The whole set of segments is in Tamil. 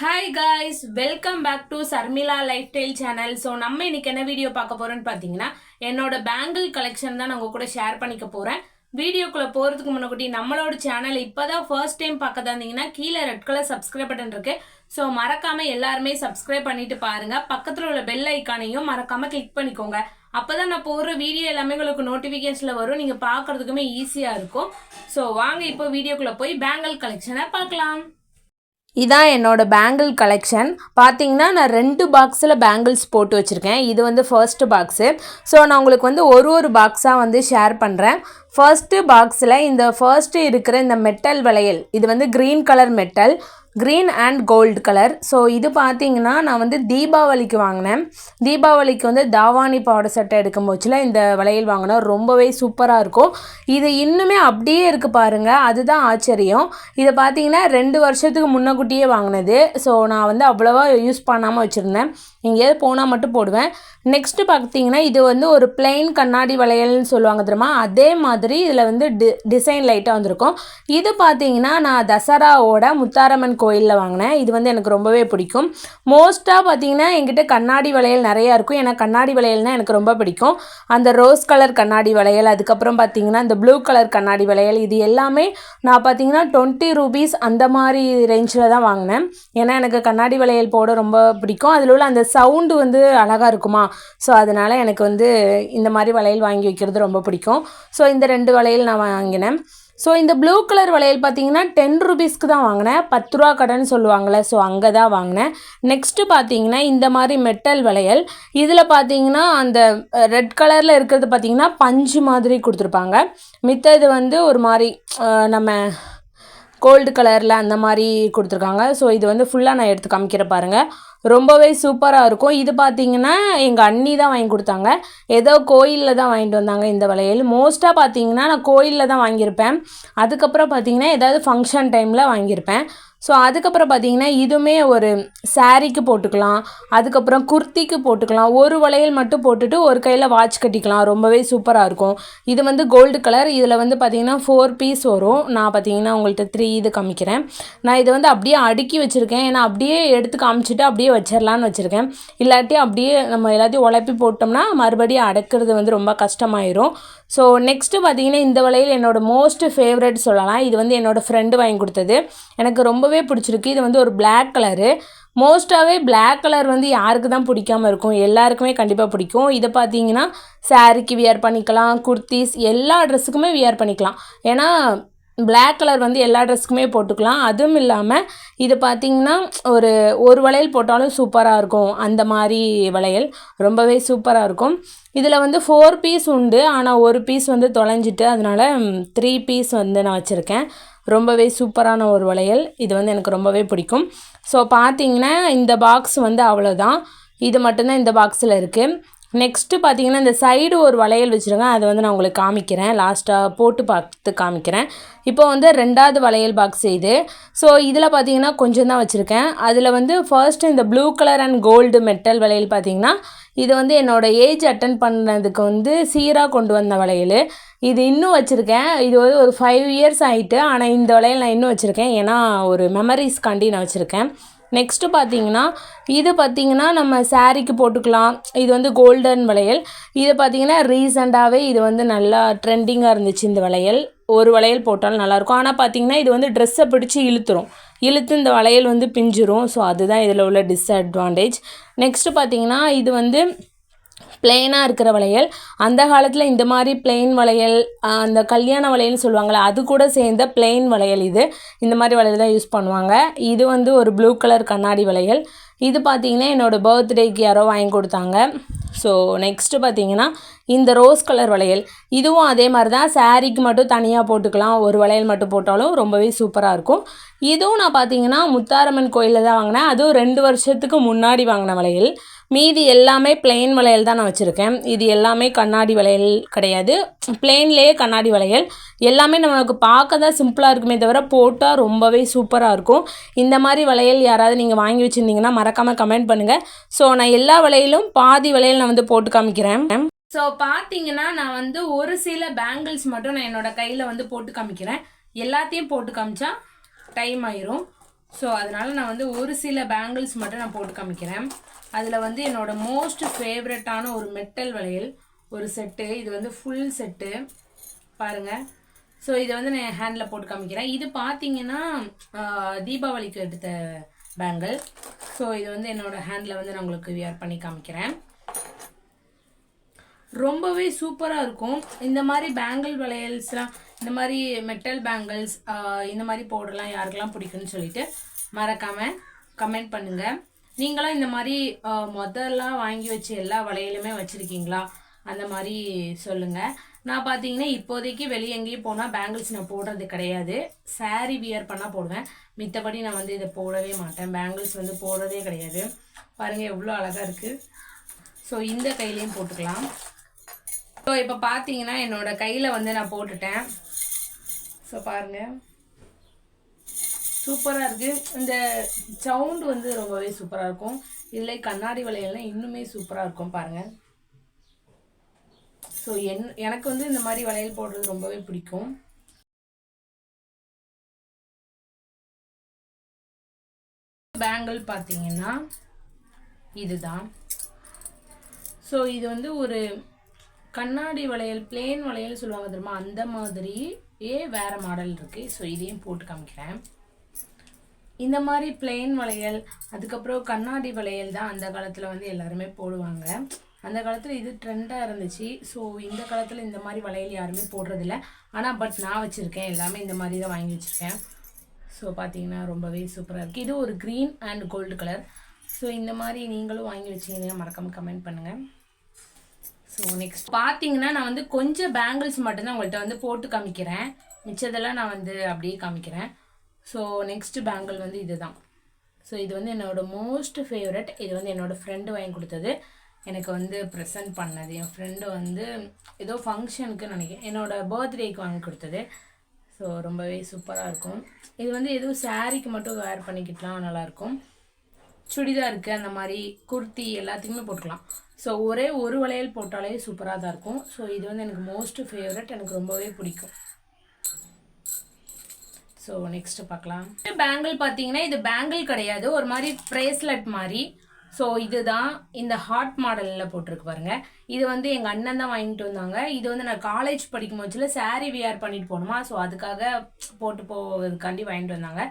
Hi guys welcome back to Sharmila lifestyle channel so நம்ம இன்னைக்கு என்ன வீடியோ பார்க்க போறோம்னு பார்த்தீங்கன்னா என்னோட பேங்கிள் கலெக்ஷன் தான் நான் உங்க கூட ஷேர் பண்ணிக்க போறேன். வீடியோக்குள்ள போறதுக்கு முன்னாடி நம்மளோட சேனல் இப்போதான் ஃபர்ஸ்ட் டைம் பார்க்க இருந்தீங்கன்னா கீழே ரெட் கலர் சப்ஸ்கிரைப் பட்டன் இருக்கு. ஸோ மறக்காம எல்லாருமே சப்ஸ்கிரைப் பண்ணிட்டு பாருங்க. பக்கத்தில் உள்ள பெல் ஐக்கானையும் மறக்காம கிளிக் பண்ணிக்கோங்க. அப்போதான் நான் போடுற வீடியோ எல்லாமே உங்களுக்கு நோட்டிஃபிகேஷனில் வரும். நீங்க பார்க்கறதுக்குமே ஈஸியா இருக்கும். ஸோ வாங்க இப்போ வீடியோக்குள்ள போய் பேங்கிள் கலெக்ஷனை பார்க்கலாம். இதான் என்னோடய பேங்கிள் கலெக்ஷன் பார்த்தீங்கன்னா நான் ரெண்டு பாக்ஸில் பேங்கிள்ஸ் போட்டு வச்சுருக்கேன். இது வந்து ஃபர்ஸ்ட் பாக்ஸு ஸோ நான் உங்களுக்கு வந்து ஒரு ஒரு பாக்ஸாக வந்து ஷேர் பண்ணுறேன் ஃபர்ஸ்ட்டு பாக்ஸில் இந்த ஃபர்ஸ்ட்டு இருக்கிற இந்த மெட்டல் வளையல் இது வந்து green colour metal green and gold colour so இது பார்த்தீங்கன்னா நான் வந்து தீபாவளிக்கு வாங்கினேன். தீபாவளிக்கு வந்து தாவானி பாவாடை சட்டை எடுக்கும் போச்சில் இந்த வளையல் வாங்கினா ரொம்பவே சூப்பராக இருக்கும். இது இன்னுமே அப்படியே இருக்குது பாருங்கள் அதுதான் ஆச்சரியம். இதை பார்த்தீங்கன்னா ரெண்டு வருஷத்துக்கு முன்னக்கூட்டியே வாங்கினது. ஸோ நான் வந்து அவ்வளோவா யூஸ் பண்ணாமல் வச்சுருந்தேன். எங்கேயாவது போனால் மட்டும் போடுவேன். நெக்ஸ்ட்டு பார்த்தீங்கன்னா இது வந்து ஒரு பிளெயின் கண்ணாடி வளையல்னு சொல்லுவாங்க தெரியுமா? அதே மாதிரி இதில் வந்து டி டிசைன் லைட்டாக வந்திருக்கும். இது பார்த்தீங்கன்னா நான் தசராவோட முத்தாரம்மன் கோயிலில் வாங்கினேன். இது வந்து எனக்கு ரொம்பவே பிடிக்கும். மோஸ்ட்டாக பார்த்தீங்கன்னா எங்கிட்ட கண்ணாடி வளையல் நிறையா இருக்கும். ஏன்னா கண்ணாடி வளையல்னால் எனக்கு ரொம்ப பிடிக்கும். அந்த ரோஸ் கலர் கண்ணாடி வளையல் அதுக்கப்புறம் பார்த்தீங்கன்னா இந்த ப்ளூ கலர் கண்ணாடி வளையல் இது எல்லாமே நான் பார்த்தீங்கன்னா டுவெண்ட்டி ருபீஸ் அந்த மாதிரி ரேஞ்சில் தான் வாங்கினேன். ஏன்னா எனக்கு கண்ணாடி வளையல் போட ரொம்ப பிடிக்கும். அதில் உள்ள அந்த சவுண்டு வந்து அழகாக இருக்குமா? ஸோ அதனால் எனக்கு வந்து இந்த மாதிரி வளையல் வாங்கி வைக்கிறது ரொம்ப பிடிக்கும். ஸோ இந்த ரெண்டு வளையல் நான் வாங்கினேன். ஸோ இந்த ப்ளூ கலர் வளையல் பார்த்தீங்கன்னா டென் ருபீஸ்க்கு தான் வாங்கினேன். பத்து ரூபா கடைன்னு சொல்லுவாங்கள்ல ஸோ அங்கே தான் வாங்கினேன். நெக்ஸ்ட்டு பார்த்தீங்கன்னா இந்த மாதிரி மெட்டல் வளையல். இதில் பார்த்தீங்கன்னா அந்த ரெட் கலரில் இருக்கிறது பார்த்தீங்கன்னா பஞ்சு மாதிரி கொடுத்துருப்பாங்க. மித்தது வந்து ஒரு மாதிரி நம்ம கோல்டு கலரில் அந்த மாதிரி கொடுத்துருக்காங்க. ஸோ இது வந்து ஃபுல்லாக நான் எடுத்து காமிக்கிற பாருங்கள் ரொம்பவே சூப்பராக இருக்கும். இது பார்த்தீங்கன்னா எங்கள் அண்ணி தான் வாங்கி கொடுத்தாங்க. ஏதோ கோயிலில் தான் வாங்கிட்டு வந்தாங்க இந்த வளையல். மோஸ்ட்டாக பார்த்திங்கன்னா நான் கோயிலில் தான் வாங்கியிருப்பேன். அதுக்கப்புறம் பார்த்தீங்கன்னா ஏதாவது ஃபங்க்ஷன் டைமில் வாங்கியிருப்பேன். ஸோ அதுக்கப்புறம் பார்த்தீங்கன்னா இதுவுமே ஒரு சாரீக்கு போட்டுக்கலாம். அதுக்கப்புறம் குர்த்திக்கு போட்டுக்கலாம். ஒரு வளையல் மட்டும் போட்டுட்டு ஒரு கையில் வாட்ச் கட்டிக்கலாம். ரொம்பவே சூப்பராக இருக்கும். இது வந்து கோல்டு கலர் இதில் வந்து பார்த்தீங்கன்னா ஃபோர் பீஸ் வரும். நான் பார்த்தீங்கன்னா உங்கள்கிட்ட த்ரீ இது காமிக்கிறேன். நான் இதை வந்து அப்படியே அடுக்கி வச்சுருக்கேன். ஏன்னா அப்படியே எடுத்து காமிச்சிட்டு அப்படியே வச்சிடலான்னு வச்சுருக்கேன். இல்லாட்டி அப்படியே நம்ம எல்லாத்தையும் உழப்பி போட்டோம்னா மறுபடியும் அடக்கிறது வந்து ரொம்ப கஷ்டமாயிரும். ஸோ நெக்ஸ்ட்டு பார்த்தீங்கன்னா இந்த வளையல் என்னோடய மோஸ்ட் ஃபேவரட் சொல்லலாம். இது வந்து என்னோடய ஃப்ரெண்டு வாங்கி கொடுத்தது. எனக்கு ரொம்பவே பிடிச்சிருக்கு. இது வந்து ஒரு பிளாக் கலரு மோஸ்ட்டாகவே பிளாக் கலர் வந்து யாருக்கு தான் பிடிக்காம இருக்கும்? எல்லாருக்குமே கண்டிப்பாக பிடிக்கும். இதை பார்த்தீங்கன்னா சாரீக்கு வியர் பண்ணிக்கலாம் குர்த்திஸ் எல்லா ட்ரெஸ்ஸுக்குமே வியர் பண்ணிக்கலாம். ஏன்னா பிளாக் கலர் வந்து எல்லா ட்ரெஸ்க்குமே போட்டுக்கலாம். அதுவும் இல்லாமல் இது பார்த்திங்கன்னா ஒரு ஒரு வளையல் போட்டாலும் சூப்பராக இருக்கும். அந்த மாதிரி வளையல் ரொம்பவே சூப்பராக இருக்கும். இதில் வந்து ஃபோர் பீஸ் உண்டு. ஆனால் ஒரு பீஸ் வந்து தொலைஞ்சிட்டு அதனால த்ரீ பீஸ் வந்து நான் வச்சுருக்கேன். ரொம்பவே சூப்பரான ஒரு வளையல். இது வந்து எனக்கு ரொம்பவே பிடிக்கும். ஸோ பார்த்தீங்கன்னா இந்த பாக்ஸ் வந்து அவ்வளோதான் இது மட்டும்தான் இந்த பாக்ஸில் இருக்குது நெக்ஸ்ட்டு பார்த்தீங்கன்னா இந்த சைடு ஒரு வளையல் வச்சுருங்க. அதை வந்து நான் உங்களுக்கு காமிக்கிறேன். லாஸ்ட்டாக போட்டு பார்த்து காமிக்கிறேன். இப்போ வந்து ரெண்டாவது வளையல் பாக்ஸ் இது. ஸோ இதில் பார்த்தீங்கன்னா கொஞ்சம் தான் வச்சுருக்கேன். அதில் வந்து ஃபர்ஸ்ட் இந்த blue colour and gold metal வளையல் பார்த்தீங்கன்னா இது வந்து என்னோடய ஏஜ் அட்டன் பண்ணதுக்கு வந்து சீராக கொண்டு வந்த வளையல். இது இன்னும் வச்சுருக்கேன். இது வந்து ஒரு ஃபைவ் இயர்ஸ் ஆகிட்டு ஆனால் இந்த வளையல் நான் இன்னும் வச்சுருக்கேன். ஏன்னா ஒரு மெமரிஸ்காண்டி நான் வச்சுருக்கேன். நெக்ஸ்ட்டு பார்த்தீங்கன்னா இது பார்த்தீங்கன்னா நம்ம சாரீக்கு போட்டுக்கலாம். இது வந்து கோல்டன் வளையல். இது பார்த்திங்கன்னா ரீசெண்டாகவே இது வந்து நல்லா ட்ரெண்டிங்காக இருந்துச்சு இந்த வளையல். ஒரு வளையல் போட்டாலும் நல்லாயிருக்கும். ஆனால் பார்த்திங்கன்னா இது வந்து ட்ரெஸ்ஸை பிடிச்சி இழுத்துரும். இழுத்து இந்த வளையல் வந்து பிஞ்சிரும். ஸோ அதுதான் இதில் உள்ள டிஸ்அட்வான்டேஜ் நெக்ஸ்ட்டு பார்த்தீங்கன்னா இது வந்து பிளெயினாக இருக்கிற வளையல். அந்த காலத்தில் இந்த மாதிரி பிளெயின் வளையல் அந்த கல்யாண வளையல்னு சொல்லுவாங்கள்ல அது கூட சேர்ந்த பிளெயின் வளையல் இது. இந்த மாதிரி வளையல் தான் யூஸ் பண்ணுவாங்க. இது வந்து ஒரு ப்ளூ கலர் கண்ணாடி வளையல். இது பார்த்திங்கன்னா என்னோடய பர்த்டேக்கு யாரோ வாங்கி கொடுத்தாங்க. ஸோ நெக்ஸ்ட்டு பார்த்தீங்கன்னா இந்த ரோஸ் கலர் வளையல். இதுவும் அதே மாதிரி தான். சாரீக்கு மட்டும் தனியாக போட்டுக்கலாம். ஒரு வளையல் மட்டும் போட்டாலும் ரொம்பவே சூப்பராக இருக்கும். இதுவும் நான் பார்த்தீங்கன்னா முத்தாரம்மன் கோயிலில் தான் வாங்கினேன். அதுவும் ரெண்டு வருஷத்துக்கு முன்னாடி வாங்கின வளையல். மீதி எல்லாமே பிளெயின் வளையல் தான் நான் வச்சுருக்கேன். இது எல்லாமே கண்ணாடி வளையல் கிடையாது. பிளெயின்லேயே கண்ணாடி வளையல். எல்லாமே நமக்கு பார்க்க தான் சிம்பிளாக இருக்குமே தவிர போட்டால் ரொம்பவே சூப்பராக இருக்கும். இந்த மாதிரி வளையல் யாராவது நீங்கள் வாங்கி வச்சுருந்தீங்கன்னா மறக்காமல் கமெண்ட் பண்ணுங்கள் ஸோ நான் எல்லா வளையலும் பாதி வளையல் நான் வந்து போட்டு காமிக்கிறேன். ஸோ பார்த்தீங்கன்னா நான் வந்து ஒரு சில பேங்கிள்ஸ் மட்டும் நான் என்னோட கையில் வந்து போட்டு காமிக்கிறேன். எல்லாத்தையும் போட்டு காமிச்சா டைம் ஆயிரும். ஸோ அதனால் நான் வந்து ஒரு சில பேங்கிள்ஸ் மட்டும் நான் போட்டு காமிக்கிறேன். அதில் வந்து என்னோட மோஸ்ட் ஃபேவரட்டான ஒரு மெட்டல் வளையல் ஒரு செட்டு இது வந்து ஃபுல் செட்டு பாருங்கள் ஸோ இதை வந்து நான் ஹேண்டில் போட்டு காமிக்கிறேன். இது பார்த்தீங்கன்னா தீபாவளிக்கு எடுத்த பேங்கிள் ஸோ இது வந்து என்னோட ஹேண்டில் வந்து நான் உங்களுக்கு வியர் பண்ணி காமிக்கிறேன். ரொம்பவே சூப்பராக இருக்கும். இந்த மாதிரி பேங்கிள் வளையல்ஸ்லாம் இந்த மாதிரி மெட்டல் பேங்கிள்ஸ் இந்த மாதிரி போடலாம் யாருக்கெல்லாம் பிடிக்குன்னு சொல்லிட்டு மறக்காமல் கமெண்ட் பண்ணுங்கள் நீங்களும் இந்த மாதிரி ஆஹ், வாங்கி வச்சு எல்லா வளையலுமே வச்சுருக்கீங்களா? அந்த மாதிரி சொல்லுங்கள் நான் பார்த்தீங்கன்னா இப்போதைக்கு வெளியே எங்கேயும் போனால் பேங்கிள்ஸ் நான் போடுறது கிடையாது. saree வியர் பண்ணால் போடுவேன். மித்தபடி நான் வந்து இதை போடவே மாட்டேன். பேங்கிள்ஸ் வந்து போடுறதே கிடையாது. பாருங்கள் எவ்வளோ அழகாக இருக்குது ஸோ இந்த கையிலையும் போட்டுக்கலாம். ஸோ இப்போ பார்த்தீங்கன்னா என்னோடய கையில் வந்து நான் போட்டுட்டேன். ஸோ பாருங்கள் சூப்பராக இருக்குது இந்த சவுண்டு வந்து ரொம்பவே சூப்பராக இருக்கும். இல்லை கண்ணாடி வளையல்லாம் இன்னுமே சூப்பராக இருக்கும் பாருங்கள் ஸோ என் எனக்கு வந்து இந்த மாதிரி வளையல் போடுறது ரொம்பவே பிடிக்கும். பேங்கிள் பார்த்தீங்கன்னா இதுதான். ஸோ இது வந்து ஒரு கண்ணாடி வளையல் பிளேன் வளையல் சொல்லுவாங்க தெரியுமா? அந்த மாதிரியே வேறு மாடல் இருக்குது ஸோ இதையும் போட்டு காமிக்கிறேன். இந்த மாதிரி பிளெயின் வளையல் அதுக்கப்புறம் கண்ணாடி வளையல் தான் அந்த காலத்தில் வந்து எல்லாருமே போடுவாங்க. அந்த காலத்தில் இது ட்ரெண்டாக இருந்துச்சு. ஸோ இந்த காலத்தில் இந்த மாதிரி வளையல் யாருமே போடுறதில்ல. ஆனால் பட் நான் வச்சுருக்கேன். எல்லாமே இந்த மாதிரி தான் வாங்கி வச்சுருக்கேன். ஸோ பார்த்தீங்கன்னா ரொம்பவே சூப்பராக இருக்குது இது ஒரு green and gold colour so இந்த மாதிரி நீங்களும் வாங்கி வச்சிங்கன்னா மறக்காமல் கமெண்ட் பண்ணுங்கள் ஸோ நெக்ஸ்ட் பார்த்தீங்கன்னா நான் வந்து கொஞ்சம் பேங்கிள்ஸ் மட்டும்தான் உங்கள்கிட்ட வந்து போட்டு காமிக்கிறேன். மிச்சதெல்லாம் நான் வந்து அப்படியே காமிக்கிறேன். ஸோ நெக்ஸ்ட்டு பேங்கிள் வந்து இதுதான். ஸோ இது வந்து என்னோடய மோஸ்ட் ஃபேவரட் இது வந்து என்னோடய ஃப்ரெண்டு வாங்கி கொடுத்தது. எனக்கு வந்து ப்ரெசென்ட் பண்ணது. என் ஃப்ரெண்டு வந்து ஏதோ ஃபங்க்ஷனுக்கு நினைக்கிறேன். என்னோட பர்த்டேக்கு வாங்கி கொடுத்தது. ஸோ ரொம்பவே சூப்பராக இருக்கும். இது வந்து எதுவும் சாரீக்கு மட்டும் வேர் பண்ணிக்கிட்டலாம் நல்லாயிருக்கும். சுடிதாருக்கு அந்த மாதிரி குர்த்தி எல்லாத்துக்குமே போட்டுக்கலாம். ஸோ ஒரே ஒரு வளையல் போட்டாலே சூப்பராக தான் இருக்கும். ஸோ இது வந்து எனக்கு மோஸ்ட் ஃபேவரட் எனக்கு ரொம்பவே பிடிக்கும். ஸோ நெக்ஸ்ட் பார்க்கலாம். பேங்கிள் பார்த்தீங்கன்னா இது பேங்கிள் கிடையாது. ஒரு மாதிரி ப்ரேஸ்லெட் மாதிரி. ஸோ இதுதான் இந்த ஹார்ட் மாடலில் போட்டிருக்கு பாருங்க. இது வந்து எங்கள் அண்ணன் தான் வாங்கிட்டு வந்தாங்க. இது வந்து நான் காலேஜ் படிக்கும் போச்சுல saree வியர் பண்ணிட்டு போகணுமா? ஸோ அதுக்காக போட்டு போவதுக்காண்டி வாங்கிட்டு வந்தாங்க.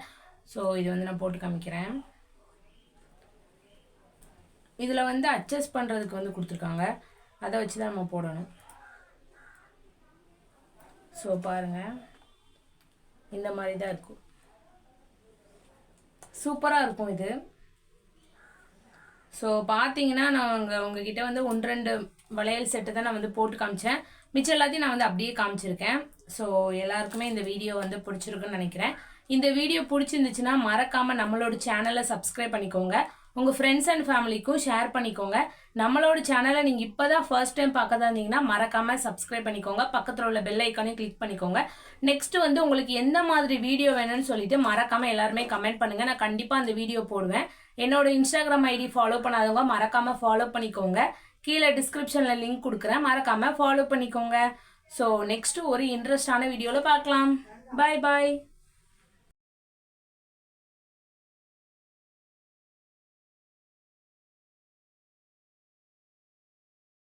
ஸோ இது வந்து நான் போட்டு காமிக்கிறேன். இதில் வந்து அட்ஜஸ்ட் பண்ணுறதுக்கு வந்து கொடுத்துருக்காங்க. அதை வச்சு தான் நம்ம போடணும். ஸோ பாருங்கள் இந்த மாதிரி தான் இருக்கும். சூப்பராக இருக்கும் இது. ஸோ பார்த்தீங்கன்னா நான் உங்கள் உங்ககிட்ட வந்து ஒன்று ரெண்டு வளையல் செட்டு தான் நான் வந்து போட்டு காமிச்சேன். மிச்சம் எல்லாத்தையும் நான் வந்து அப்படியே காமிச்சிருக்கேன். ஸோ எல்லாருக்குமே இந்த வீடியோ வந்து பிடிச்சிருக்குன்னு நினைக்கிறேன். இந்த வீடியோ பிடிச்சிருந்துச்சுன்னா மறக்காம நம்மளோட சேனலை சப்ஸ்கிரைப் பண்ணிக்கோங்க. உங்கள் ஃப்ரெண்ட்ஸ் அண்ட் ஃபேமிலிக்கும் ஷேர் பண்ணிக்கோங்க. நம்மளோட சேனலை நீங்கள் இப்போ தான் ஃபர்ஸ்ட் டைம் பார்க்க தான் இருந்தீங்கன்னா மறக்காமல் சப்ஸ்கிரைப் பண்ணிக்கோங்க. பக்கத்தில் உள்ள பெல் ஐக்கானையும் கிளிக் பண்ணிக்கோங்க. நெக்ஸ்ட் வந்து உங்களுக்கு எந்த மாதிரி வீடியோ வேணும்னு சொல்லிட்டு மறக்காமல் எல்லாருமே கமெண்ட் பண்ணுங்க. நான் கண்டிப்பாக அந்த வீடியோ போடுவேன். என்னோட இன்ஸ்டாகிராம் ஐடி ஃபாலோ பண்ணாதவங்க மறக்காமல் ஃபாலோ பண்ணிக்கோங்க. கீழே டிஸ்கிரிப்ஷனில் லிங்க் கொடுக்குறேன். மறக்காமல் ஃபாலோ பண்ணிக்கோங்க. ஸோ நெக்ஸ்ட் ஒரு இன்ட்ரெஸ்டான வீடியோவில் பார்க்கலாம். பாய் பாய்